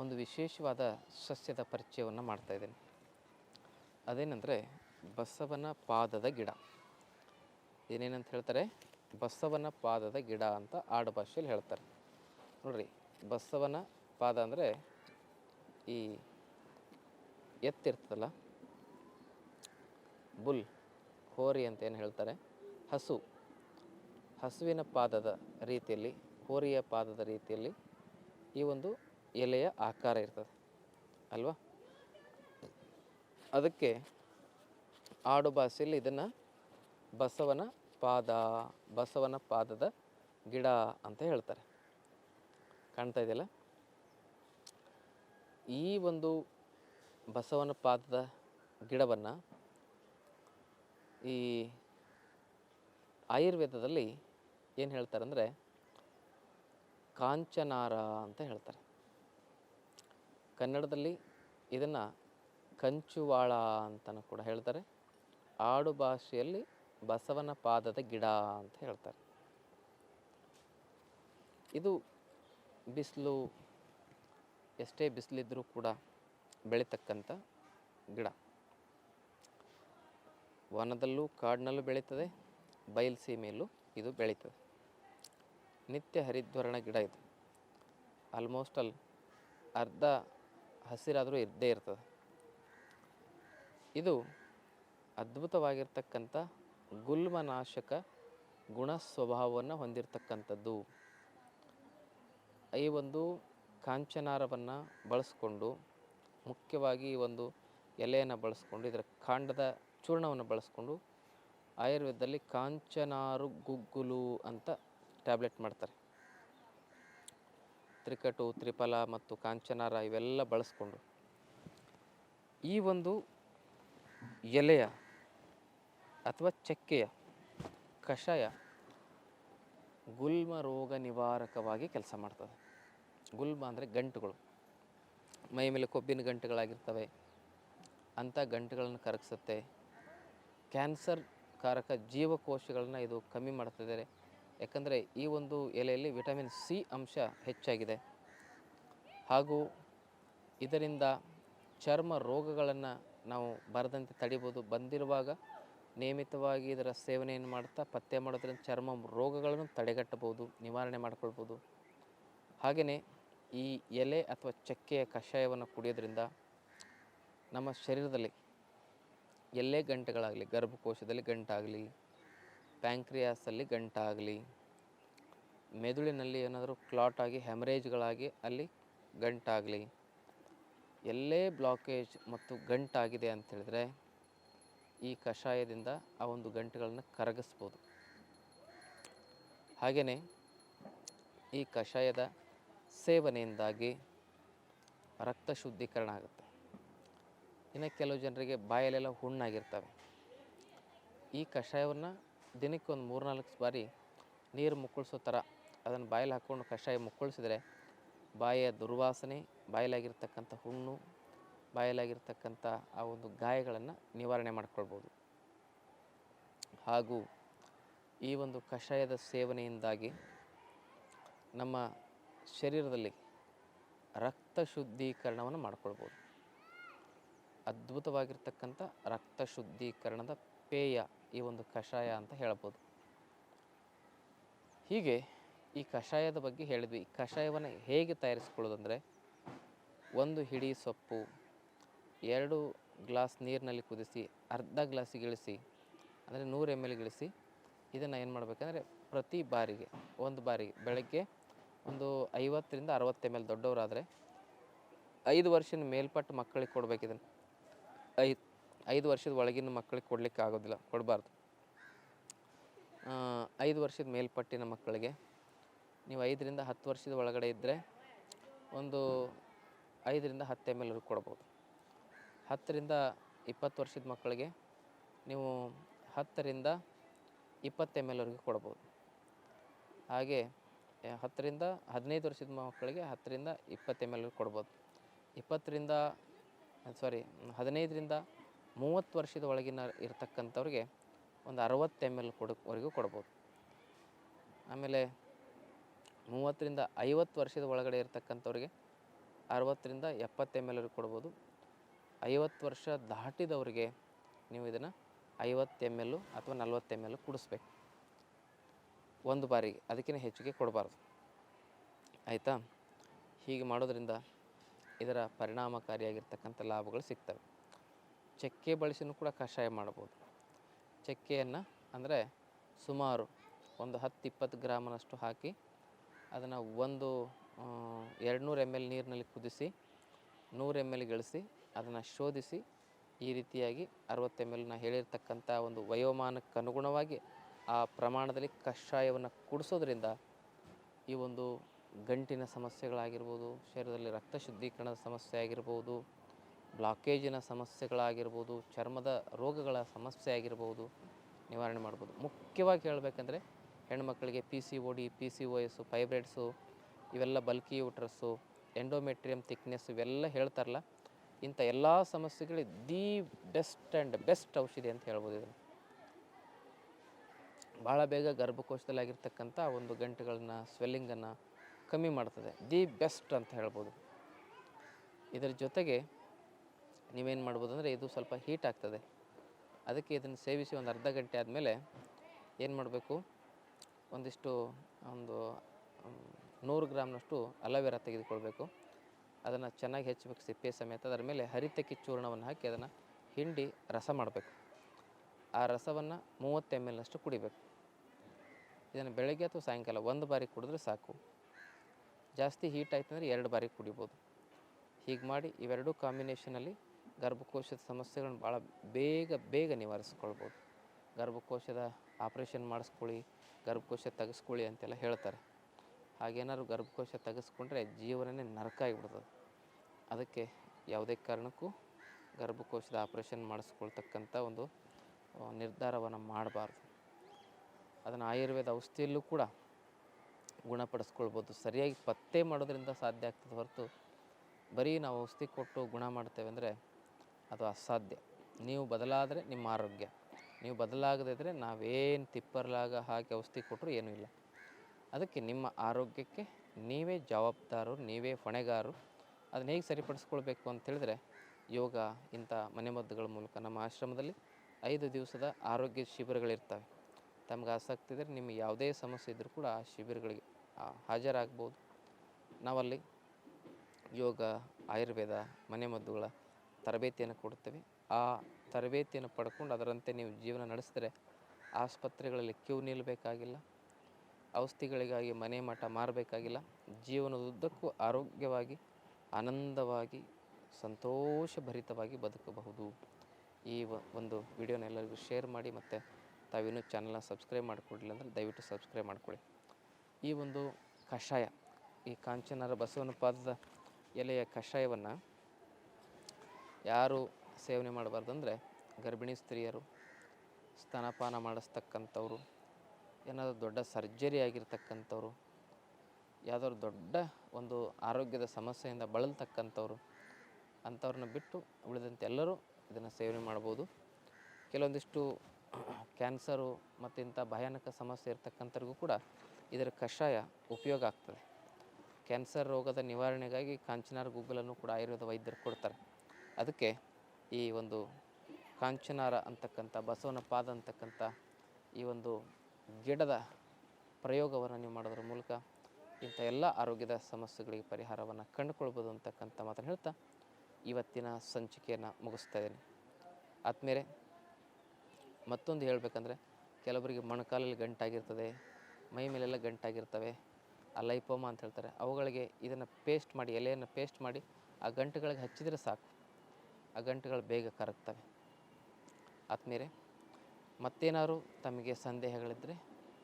ಒಂದು ವಿಶೇಷವಾದ ಸಸ್ಯದ ಪರಿಚಯವನ್ನು ಮಾಡ್ತಾ ಇದ್ದೇನೆ. ಅದೇನೆಂದರೆ ಬಸವನ ಪಾದದ ಗಿಡ. ಏನೇನಂತ ಹೇಳ್ತಾರೆ? ಬಸವನ ಪಾದದ ಗಿಡ ಅಂತ ಆಡು ಭಾಷೆಯಲ್ಲಿ ಹೇಳ್ತಾರೆ. ನೋಡ್ರಿ, ಬಸವನ ಪಾದ ಅಂದರೆ ಈ ಎತ್ತಿರ್ತದಲ್ಲ ಬುಲ್, ಹೋರಿ ಅಂತ ಏನು ಹೇಳ್ತಾರೆ? ಹಸು. ಹಸುವಿನ ಪಾದದ ರೀತಿಯಲ್ಲಿ, ಹೋರಿಯ ಪಾದದ ರೀತಿಯಲ್ಲಿ ಈ ಒಂದು ಎಲೆಯ ಆಕಾರ ಇರ್ತದೆ, ಅಲ್ವಾ? ಅದಕ್ಕೆ ಆಡು ಭಾಷೆಯಲ್ಲಿ ಇದನ್ನು ಬಸವನ ಪಾದ, ಬಸವನ ಪಾದದ ಗಿಡ ಅಂತ ಹೇಳ್ತಾರೆ. ಕಾಣ್ತಾ ಇದೆಯಲ್ಲ? ಈ ಒಂದು ಬಸವನ ಪಾದದ ಗಿಡವನ್ನು ಈ ಆಯುರ್ವೇದದಲ್ಲಿ ಏನು ಹೇಳ್ತಾರೆ ಅಂದರೆ ಕಾಂಚನಾರ ಅಂತ ಹೇಳ್ತಾರೆ. ಕನ್ನಡದಲ್ಲಿ ಇದನ್ನು ಕಂಚುವಾಳ ಅಂತಲೂ ಕೂಡ ಹೇಳ್ತಾರೆ. ಆಡು ಭಾಷೆಯಲ್ಲಿ ಬಸವನ ಪಾದದ ಗಿಡ ಅಂತ ಹೇಳ್ತಾರೆ. ಇದು ಬಿಸಿಲು, ಎಷ್ಟೇ ಬಿಸಿಲಿದ್ದರೂ ಕೂಡ ಬೆಳೀತಕ್ಕಂಥ ಗಿಡ. ವನದಲ್ಲೂ ಕಾಡಿನಲ್ಲೂ ಬೆಳೀತದೆ, ಬಯಲು ಸೀಮೆಯಲ್ಲೂ ಇದು ಬೆಳೀತದೆ. ನಿತ್ಯ ಹರಿದ್ವರ್ಣ ಗಿಡ ಇದು. ಆಲ್ಮೋಸ್ಟ್ ಅಲ್ಲಿ ಅರ್ಧ ಹಸಿರಾದರೂ ಇದ್ದೇ ಇರ್ತದೆ. ಇದು ಅದ್ಭುತವಾಗಿರ್ತಕ್ಕಂಥ ಗುಲ್ಮನಾಶಕ ಗುಣ ಸ್ವಭಾವವನ್ನು ಹೊಂದಿರತಕ್ಕಂಥದ್ದು. ಈ ಒಂದು ಕಾಂಚನಾರವನ್ನು ಬಳಸ್ಕೊಂಡು, ಮುಖ್ಯವಾಗಿ ಈ ಒಂದು ಎಲೆಯನ್ನು ಬಳಸ್ಕೊಂಡು, ಇದರ ಕಾಂಡದ ಚೂರ್ಣವನ್ನು ಬಳಸ್ಕೊಂಡು, ಆಯುರ್ವೇದದಲ್ಲಿ ಕಾಂಚನಾರು ಗುಗ್ಗುಲು ಅಂತ ಟ್ಯಾಬ್ಲೆಟ್ ಮಾಡ್ತಾರೆ. ತ್ರಿಕಟು ತ್ರಿಫಲ ಮತ್ತು ಕಾಂಚನಾರ ಇವೆಲ್ಲ ಬಳಸ್ಕೊಂಡು ಈ ಒಂದು ಎಲೆಯ ಅಥವಾ ಚಕ್ಕೆಯ ಕಷಾಯ ಗುಲ್ಮ ರೋಗ ನಿವಾರಕವಾಗಿ ಕೆಲಸ ಮಾಡ್ತದೆ. ಗುಲ್ಮ ಅಂದರೆ ಗಂಟುಗಳು. ಮೈ ಮೇಲೆ ಕೊಬ್ಬಿನ ಗಂಟುಗಳಾಗಿರ್ತವೆ. ಅಂಥ ಗಂಟುಗಳನ್ನು ಕರಗಿಸುತ್ತೆ. ಕ್ಯಾನ್ಸರ್ ಕಾರಕ ಜೀವಕೋಶಗಳನ್ನ ಇದು ಕಮ್ಮಿ ಮಾಡ್ತಿದ್ದಾರೆ ಯಾಕಂದರೆ ಈ ಒಂದು ಎಲೆಯಲ್ಲಿ ವಿಟಮಿನ್ ಸಿ ಅಂಶ ಹೆಚ್ಚಾಗಿದೆ. ಹಾಗೂ ಇದರಿಂದ ಚರ್ಮ ರೋಗಗಳನ್ನು ನಾವು ಬರದಂತೆ ತಡಿಬೋದು. ಬಂದಿರುವಾಗ ನಿಯಮಿತವಾಗಿ ಇದರ ಸೇವನೆಯನ್ನು ಮಾಡ್ತಾ ಪತ್ತೆ ಮಾಡೋದ್ರಿಂದ ಚರ್ಮ ರೋಗಗಳನ್ನು ತಡೆಗಟ್ಟಬಹುದು, ನಿವಾರಣೆ ಮಾಡಿಕೊಳ್ಬೋದು ಹಾಗೆಯೇ ಈ ಎಲೆ ಅಥವಾ ಚಕ್ಕೆಯ ಕಷಾಯವನ್ನು ಕುಡಿಯೋದ್ರಿಂದ ನಮ್ಮ ಶರೀರದಲ್ಲಿ ಎಲ್ಲೇ ಗಂಟೆಗಳಾಗಲಿ, ಗರ್ಭಕೋಶದಲ್ಲಿ ಗಂಟಾಗಲಿ ಪ್ಯಾಂಕ್ರಿಯಾಸಲ್ಲಿ ಗಂಟಾಗಲಿ. ಮೆದುಳಿನಲ್ಲಿ ಏನಾದರೂ ಕ್ಲಾಟ್ ಆಗಿ ಹೆಮರೇಜ್ಗಳಾಗಿ ಅಲ್ಲಿ ಗಂಟಾಗಲಿ. ಎಲ್ಲೇ ಬ್ಲಾಕೇಜ್ ಮತ್ತು ಗಂಟಾಗಿದೆ ಅಂತ ಹೇಳಿದ್ರೆ ಈ ಕಷಾಯದಿಂದ ಆ ಒಂದು ಗಂಟುಗಳನ್ನು ಕರಗಿಸ್ಬೋದು. ಹಾಗೆಯೇ ಈ ಕಷಾಯದ ಸೇವನೆಯಿಂದಾಗಿ ರಕ್ತ ಶುದ್ಧೀಕರಣ ಆಗುತ್ತೆ. ಇನ್ನು ಕೆಲವು ಜನರಿಗೆ ಬಾಯಲ್ಲೆಲ್ಲ ಹುಣ್ಣಾಗಿರ್ತವೆ. ಈ ಕಷಾಯವನ್ನು ದಿನಕ್ಕೆ ಒಂದು ಮೂರ್ನಾಲ್ಕು ಬಾರಿ ನೀರು ಮುಕ್ಕಳಿಸೋ ಥರ ಅದನ್ನು ಬಾಯಲ್ಲಿ ಹಾಕ್ಕೊಂಡು ಕಷಾಯ ಮುಕ್ಕಳಿಸಿದ್ರೆ ಬಾಯಿಯ ದುರ್ವಾಸನೆ ಬಾಯಲಾಗಿರ್ತಕ್ಕಂಥ ಹುಣ್ಣು ಬಾಯಲಾಗಿರ್ತಕ್ಕಂಥ ಆ ಒಂದು ಗಾಯಗಳನ್ನು ನಿವಾರಣೆ ಮಾಡಿಕೊಳ್ಬೋದು. ಹಾಗೂ ಈ ಒಂದು ಕಷಾಯದ ಸೇವನೆಯಿಂದಾಗಿ ನಮ್ಮ ಶರೀರದಲ್ಲಿ ರಕ್ತ ಶುದ್ಧೀಕರಣವನ್ನು ಮಾಡಿಕೊಳ್ಬೋದು. ಅದ್ಭುತವಾಗಿರ್ತಕ್ಕಂಥ ರಕ್ತ ಶುದ್ಧೀಕರಣದ ಪೇಯ ಈ ಒಂದು ಕಷಾಯ ಅಂತ ಹೇಳ್ಬೋದು ಹೀಗೆ ಈ ಕಷಾಯದ ಬಗ್ಗೆ ಹೇಳಿದ್ವಿ. ಈ ಕಷಾಯವನ್ನು ಹೇಗೆ ತಯಾರಿಸ್ಕೊಳ್ಳೋದಂದರೆ ಒಂದು ಹಿಡಿ ಸೊಪ್ಪು, ಎರಡು ಗ್ಲಾಸ್ ನೀರಿನಲ್ಲಿ ಕುದಿಸಿ, ಅರ್ಧ ಗ್ಲಾಸಿಗೆ ಇಳಿಸಿ, ಅಂದರೆ ನೂರು ಎಂ ಎಲ್ ಗಿಳಿಸಿ ಇದನ್ನು ಏನು ಮಾಡಬೇಕಂದ್ರೆ ಪ್ರತಿ ಬಾರಿಗೆ, ಒಂದು ಬಾರಿಗೆ ಬೆಳಗ್ಗೆ ಒಂದು ಐವತ್ತರಿಂದ ಅರವತ್ತು ಎಂ ಎಲ್ ದೊಡ್ಡವರಾದರೆ ಐದು ವರ್ಷದ ಮೇಲ್ಪಟ್ಟು ಮಕ್ಕಳಿಗೆ ಕೊಡಬೇಕಿದನ್ನು ಐದು ಐದು ವರ್ಷದ ಒಳಗಿನ ಮಕ್ಕಳಿಗೆ ಕೊಡಲಿಕ್ಕೆ ಆಗೋದಿಲ್ಲ, ಕೊಡಬಾರ್ದು. ಐದು ವರ್ಷದ ಮೇಲ್ಪಟ್ಟಿನ ಮಕ್ಕಳಿಗೆ ನೀವು ಐದರಿಂದ ಹತ್ತು ವರ್ಷದ ಒಳಗಡೆ ಇದ್ದರೆ ಒಂದು ಐದರಿಂದ ಹತ್ತು ಎಂ ಎಲ್ ಕೊಡ್ಬೋದು. ಹತ್ತರಿಂದ ಇಪ್ಪತ್ತು ವರ್ಷದ ಮಕ್ಕಳಿಗೆ ನೀವು ಹತ್ತರಿಂದ ಇಪ್ಪತ್ತು ಎಂ ಎಲ್ವರೆಗೂ ಕೊಡ್ಬೋದು. ಹಾಗೆ ಹತ್ತರಿಂದ ಹದಿನೈದು ವರ್ಷದ ಮಕ್ಕಳಿಗೆ ಹತ್ತರಿಂದ ಇಪ್ಪತ್ತು ಎಂ ಎಲ್ ಕೊಡ್ಬೋದು. ಇಪ್ಪತ್ತರಿಂದ ಸಾರಿ ಹದಿನೈದರಿಂದ ಮೂವತ್ತು ವರ್ಷದ ಒಳಗಿನ ಇರ್ತಕ್ಕಂಥವ್ರಿಗೆ ಒಂದು ಅರವತ್ತು ಎಂ ಎಲ್ ಕೊಡೋವರೆಗೂ ಕೊಡ್ಬೋದು. ಆಮೇಲೆ ಮೂವತ್ತರಿಂದ ಐವತ್ತು ವರ್ಷದ ಒಳಗಡೆ ಇರ್ತಕ್ಕಂಥವ್ರಿಗೆ ಅರವತ್ತರಿಂದ ಎಪ್ಪತ್ತು ಎಂ ಎಲ್ ವರೆಗೂ ಕೊಡ್ಬೋದು. ಐವತ್ತು ವರ್ಷ ದಾಟಿದವರಿಗೆ ನೀವು ಇದನ್ನು ಐವತ್ತು ಎಂ ಎಲ್ಲು ಅಥವಾ ನಲ್ವತ್ತು ಎಂ ಎಲ್ ಕುಡಿಸ್ಬೇಕು. ಒಂದು ಬಾರಿಗೆ ಅದಕ್ಕಿಂತ ಹೆಚ್ಚಿಗೆ ಕೊಡಬಾರ್ದು. ಆಯಿತಾ? ಹೀಗೆ ಮಾಡೋದರಿಂದ ಇದರ ಪರಿಣಾಮಕಾರಿಯಾಗಿರ್ತಕ್ಕಂಥ ಲಾಭಗಳು ಸಿಗ್ತವೆ. ಚಕ್ಕೆ ಬಳಸಿನೂ ಕೂಡ ಕಷಾಯ ಮಾಡ್ಬೋದು. ಚಕ್ಕೆಯನ್ನು ಅಂದರೆ ಸುಮಾರು ಒಂದು ಹತ್ತು ಇಪ್ಪತ್ತು ಗ್ರಾಮನಷ್ಟು ಹಾಕಿ ಅದನ್ನು ಒಂದು ಎರಡು ನೂರು ಎಂ ಎಲ್ ನೀರಿನಲ್ಲಿ ಕುದಿಸಿ, ನೂರು ಎಂ ಎಲ್ ಗಳಿಸಿ ಅದನ್ನು ಶೋಧಿಸಿ ಈ ರೀತಿಯಾಗಿ ಅರವತ್ತು ಎಂ ಎಲ್ನ ಹೇಳಿರ್ತಕ್ಕಂಥ ಒಂದು ವಯೋಮಾನಕ್ಕೆ ಅನುಗುಣವಾಗಿ ಆ ಪ್ರಮಾಣದಲ್ಲಿ ಕಷಾಯವನ್ನು ಕುಡಿಸೋದ್ರಿಂದ ಈ ಒಂದು ಗಂಟಿನ ಸಮಸ್ಯೆಗಳಾಗಿರ್ಬೋದು, ಶರೀರದಲ್ಲಿ ರಕ್ತ ಶುದ್ಧೀಕರಣದ ಸಮಸ್ಯೆ ಆಗಿರ್ಬೋದು ಬ್ಲಾಕೇಜಿನ ಸಮಸ್ಯೆಗಳಾಗಿರ್ಬೋದು, ಚರ್ಮದ ರೋಗಗಳ ಸಮಸ್ಯೆ ಆಗಿರ್ಬೋದು ನಿವಾರಣೆ ಮಾಡ್ಬೋದು. ಮುಖ್ಯವಾಗಿ ಹೇಳಬೇಕಂದ್ರೆ ಹೆಣ್ಮಕ್ಳಿಗೆ P C O D P C O S fibroids ಇವೆಲ್ಲ ಬಲ್ಕಿ ಯೂಟ್ರಸ್ಸು ಎಂಡೋಮೆಟ್ರಿಯಮ್ ಥಿಕ್ನೆಸ್ ಇವೆಲ್ಲ ಹೇಳ್ತಾರಲ್ಲ, ಇಂಥ ಎಲ್ಲ ಸಮಸ್ಯೆಗಳು ದಿ ಬೆಸ್ಟ್ ಆ್ಯಂಡ್ ಬೆಸ್ಟ್ ಔಷಧಿ ಅಂತ ಹೇಳ್ಬೋದು ಇದನ್ನು. ಭಾಳ ಬೇಗ ಗರ್ಭಕೋಶದಲ್ಲಿ ಆಗಿರ್ತಕ್ಕಂಥ ಒಂದು ಗಂಟೆಗಳನ್ನ ಸ್ವೆಲ್ಲಿಂಗನ್ನು ಕಮ್ಮಿ ಮಾಡ್ತದೆ. ದಿ ಬೆಸ್ಟ್ ಅಂತ ಹೇಳ್ಬೋದು. ಇದರ ಜೊತೆಗೆ ನೀವೇನು ಮಾಡ್ಬೋದು ಅಂದರೆ ಇದು ಸ್ವಲ್ಪ ಹೀಟ್ ಆಗ್ತದೆ. ಅದಕ್ಕೆ ಇದನ್ನು ಸೇವಿಸಿ ಒಂದು ಅರ್ಧ ಗಂಟೆ ಆದಮೇಲೆ ಏನು ಮಾಡಬೇಕು? ಒಂದಿಷ್ಟು, ಒಂದು ನೂರು ಗ್ರಾಮ್ನಷ್ಟು ಅಲೋವೆರಾ ತೆಗೆದುಕೊಳ್ಬೇಕು. ಅದನ್ನು ಚೆನ್ನಾಗಿ ಹೆಚ್ಚಬೇಕು ಸಿಪ್ಪೆ ಸಮೇತ. ಅದರ ಮೇಲೆ ಹರಿತಕ್ಕಿ ಚೂರ್ಣವನ್ನು ಹಾಕಿ ಅದನ್ನು ಹಿಂಡಿ ರಸ ಮಾಡಬೇಕು. ಆ ರಸವನ್ನು ಮೂವತ್ತು ಎಂ ಎಲ್ನಷ್ಟು ಕುಡಿಬೇಕು. ಇದನ್ನು ಬೆಳಗ್ಗೆ ಅಥವಾ ಸಾಯಂಕಾಲ ಒಂದು ಬಾರಿ ಕುಡಿದ್ರೆ ಸಾಕು. ಜಾಸ್ತಿ ಹೀಟ್ ಆಯ್ತು ಅಂದರೆ ಎರಡು ಬಾರಿ ಕುಡಿಬೋದು. ಹೀಗೆ ಮಾಡಿ ಇವೆರಡೂ ಕಾಂಬಿನೇಷನಲ್ಲಿ ಗರ್ಭಕೋಶದ ಸಮಸ್ಯೆಗಳನ್ನ ಭಾಳ ಬೇಗ ಬೇಗ ನಿವಾರಿಸ್ಕೊಳ್ಬೋದು. ಗರ್ಭಕೋಶದ ಆಪ್ರೇಷನ್ ಮಾಡಿಸ್ಕೊಳ್ಳಿ, ಗರ್ಭಕೋಶ ತೆಗೆಸ್ಕೊಳ್ಳಿ ಅಂತೆಲ್ಲ ಹೇಳ್ತಾರೆ. ಹಾಗೇನಾದ್ರು ಗರ್ಭಕೋಶ ತೆಗೆಸ್ಕೊಂಡ್ರೆ ಜೀವನನೇ ನರಕ ಆಗಿಬಿಡ್ತದೆ. ಅದಕ್ಕೆ ಯಾವುದೇ ಕಾರಣಕ್ಕೂ ಗರ್ಭಕೋಶದ ಆಪ್ರೇಷನ್ ಮಾಡಿಸ್ಕೊಳ್ತಕ್ಕಂಥ ಒಂದು ನಿರ್ಧಾರವನ್ನು ಮಾಡಬಾರ್ದು. ಅದನ್ನು ಆಯುರ್ವೇದ ಔಷಧಿಯಲ್ಲೂ ಕೂಡ ಗುಣಪಡಿಸ್ಕೊಳ್ಬೋದು. ಸರಿಯಾಗಿ ಪತ್ತೆ ಮಾಡೋದ್ರಿಂದ ಸಾಧ್ಯ ಆಗ್ತದೆ ಹೊರತು ಬರೀ ನಾವು ಔಷಧಿ ಕೊಟ್ಟು ಗುಣ ಮಾಡ್ತೇವೆ ಅಂದರೆ ಅದು ಅಸಾಧ್ಯ. ನೀವು ಬದಲಾದರೆ ನಿಮ್ಮ ಆರೋಗ್ಯ. ನೀವು ಬದಲಾಗದಿದ್ದರೆ ನಾವೇನು ತಿಪ್ಪರ್ಲಾಗ ಹಾಕಿ ಔಷಧಿ ಕೊಟ್ಟರು ಏನೂ ಇಲ್ಲ. ಅದಕ್ಕೆ ನಿಮ್ಮ ಆರೋಗ್ಯಕ್ಕೆ ನೀವೇ ಜವಾಬ್ದಾರರು ನೀವೇ ಹೊಣೆಗಾರರು. ಅದನ್ನ ಹೇಗೆ ಸರಿಪಡಿಸ್ಕೊಳ್ಬೇಕು ಅಂತ ಹೇಳಿದ್ರೆ ಯೋಗ, ಇಂಥ ಮನೆಮದ್ದುಗಳ ಮೂಲಕ ನಮ್ಮ ಆಶ್ರಮದಲ್ಲಿ ಐದು ದಿವಸದ ಆರೋಗ್ಯ ಶಿಬಿರಗಳಿರ್ತವೆ. ತಮಗೆ ಆಸಕ್ತಿ ಇದ್ದರೆ ನಿಮಗೆ ಯಾವುದೇ ಸಮಸ್ಯೆ ಇದ್ದರೂ ಕೂಡ ಆ ಶಿಬಿರಗಳಿಗೆ ಹಾಜರಾಗ್ಬೋದು. ನಾವಲ್ಲಿ ಯೋಗ, ಆಯುರ್ವೇದ, ಮನೆಮದ್ದುಗಳ ತರಬೇತಿಯನ್ನು ಕೊಡ್ತೇವೆ ಆ ತರಬೇತಿಯನ್ನು ಪಡ್ಕೊಂಡು ಅದರಂತೆ ನೀವು ಜೀವನ ನಡೆಸಿದ್ರೆ ಆಸ್ಪತ್ರೆಗಳಲ್ಲಿ ಕ್ಯೂ ನಿಲ್ಲಬೇಕಾಗಿಲ್ಲ. ಔಷಧಿಗಳಿಗಾಗಿ ಮನೆ ಮಠ ಮಾರಬೇಕಾಗಿಲ್ಲ. ಜೀವನದುದ್ದಕ್ಕೂ ಆರೋಗ್ಯವಾಗಿ, ಆನಂದವಾಗಿ, ಸಂತೋಷಭರಿತವಾಗಿ ಬದುಕಬಹುದು. ಈ ಒಂದು ವಿಡಿಯೋನ ಎಲ್ಲರಿಗೂ ಶೇರ್ ಮಾಡಿ ಮತ್ತು ತಾವಿನ್ನೂ ಚಾನಲ್ನ ಸಬ್ಸ್ಕ್ರೈಬ್ ಮಾಡಿಕೊಡ್ಲಿಲ್ಲ ಅಂದರೆ ದಯವಿಟ್ಟು ಸಬ್ಸ್ಕ್ರೈಬ್ ಮಾಡಿಕೊಳ್ಳಿ. ಈ ಒಂದು ಕಷಾಯ, ಈ ಕಾಂಚನರ ಬಸವನ ಪಾದದ ಎಲೆಯ ಕಷಾಯವನ್ನು ಯಾರು ಸೇವನೆ ಮಾಡಬಾರ್ದು ಅಂದರೆ ಗರ್ಭಿಣಿ ಸ್ತ್ರೀಯರು, ಸ್ತನಪಾನ ಮಾಡಿಸ್ತಕ್ಕಂಥವ್ರು, ಏನಾದರೂ ದೊಡ್ಡ ಸರ್ಜರಿ ಆಗಿರ್ತಕ್ಕಂಥವ್ರು, ಯಾವುದಾದ್ರು ದೊಡ್ಡ ಒಂದು ಆರೋಗ್ಯದ ಸಮಸ್ಯೆಯಿಂದ ಬಳಲ್ತಕ್ಕಂಥವ್ರು, ಅಂಥವ್ರನ್ನ ಬಿಟ್ಟು ಉಳಿದಂತೆ ಎಲ್ಲರೂ ಇದನ್ನು ಸೇವನೆ ಮಾಡ್ಬೋದು. ಕೆಲವೊಂದಿಷ್ಟು ಕ್ಯಾನ್ಸರು ಮತ್ತು ಇಂಥ ಭಯಾನಕ ಸಮಸ್ಯೆ ಇರ್ತಕ್ಕಂಥವ್ರಿಗೂ ಕೂಡ ಇದರ ಕಷಾಯ ಉಪಯೋಗ ಆಗ್ತದೆ. ಕ್ಯಾನ್ಸರ್ ರೋಗದ ನಿವಾರಣೆಗಾಗಿ ಕಾಂಚನಾರ್ ಗುಗ್ಗಲನ್ನು ಕೂಡ ಆಯುರ್ವೇದ ವೈದ್ಯರು ಕೊಡ್ತಾರೆ. ಅದಕ್ಕೆ ಈ ಒಂದು ಕಾಂಚನಾರ ಅಂತಕ್ಕಂಥ, ಬಸವನ ಪಾದ ಅಂತಕ್ಕಂಥ ಈ ಒಂದು ಗಿಡದ ಪ್ರಯೋಗವನ್ನು ನೀವು ಮಾಡೋದ್ರ ಮೂಲಕ ಇಂಥ ಎಲ್ಲ ಆರೋಗ್ಯದ ಸಮಸ್ಯೆಗಳಿಗೆ ಪರಿಹಾರವನ್ನು ಕಂಡುಕೊಳ್ಬೋದು ಅಂತಕ್ಕಂಥ ಮಾತನ್ನು ಹೇಳ್ತಾ ಇವತ್ತಿನ ಸಂಚಿಕೆಯನ್ನು ಮುಗಿಸ್ತಾ ಇದ್ದೀನಿ. ಆದಮೇಲೆ ಮತ್ತೊಂದು ಹೇಳಬೇಕಂದ್ರೆ, ಕೆಲವರಿಗೆ ಮೊಣಕಾಲಲ್ಲಿ ಗಂಟಾಗಿರ್ತದೆ, ಮೈ ಮೇಲೆಲ್ಲ ಗಂಟಾಗಿರ್ತವೆ, ಆ ಲೈಪೋಮ ಅಂತ ಹೇಳ್ತಾರೆ, ಅವುಗಳಿಗೆ ಇದನ್ನು ಪೇಸ್ಟ್ ಮಾಡಿ, ಎಲೆಯನ್ನು ಪೇಸ್ಟ್ ಮಾಡಿ, ಆ ಗಂಟುಗಳಿಗೆ ಹಚ್ಚಿದರೆ ಸಾಕು. ಆ ಗಂಟುಗಳು ಬೇಗ ಕರಗ್ತವೆ. ಆತ್ಮೀರೆ ಮತ್ತೇನಾದ್ರು ತಮಗೆ ಸಂದೇಹಗಳಿದ್ದರೆ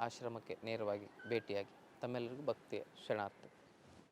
ಆಶ್ರಮಕ್ಕೆ ನೇರವಾಗಿ ಭೇಟಿಯಾಗಿ. ತಮ್ಮೆಲ್ಲರಿಗೂ ಭಕ್ತಿಯ ಶರಣಾರ್ಥಿ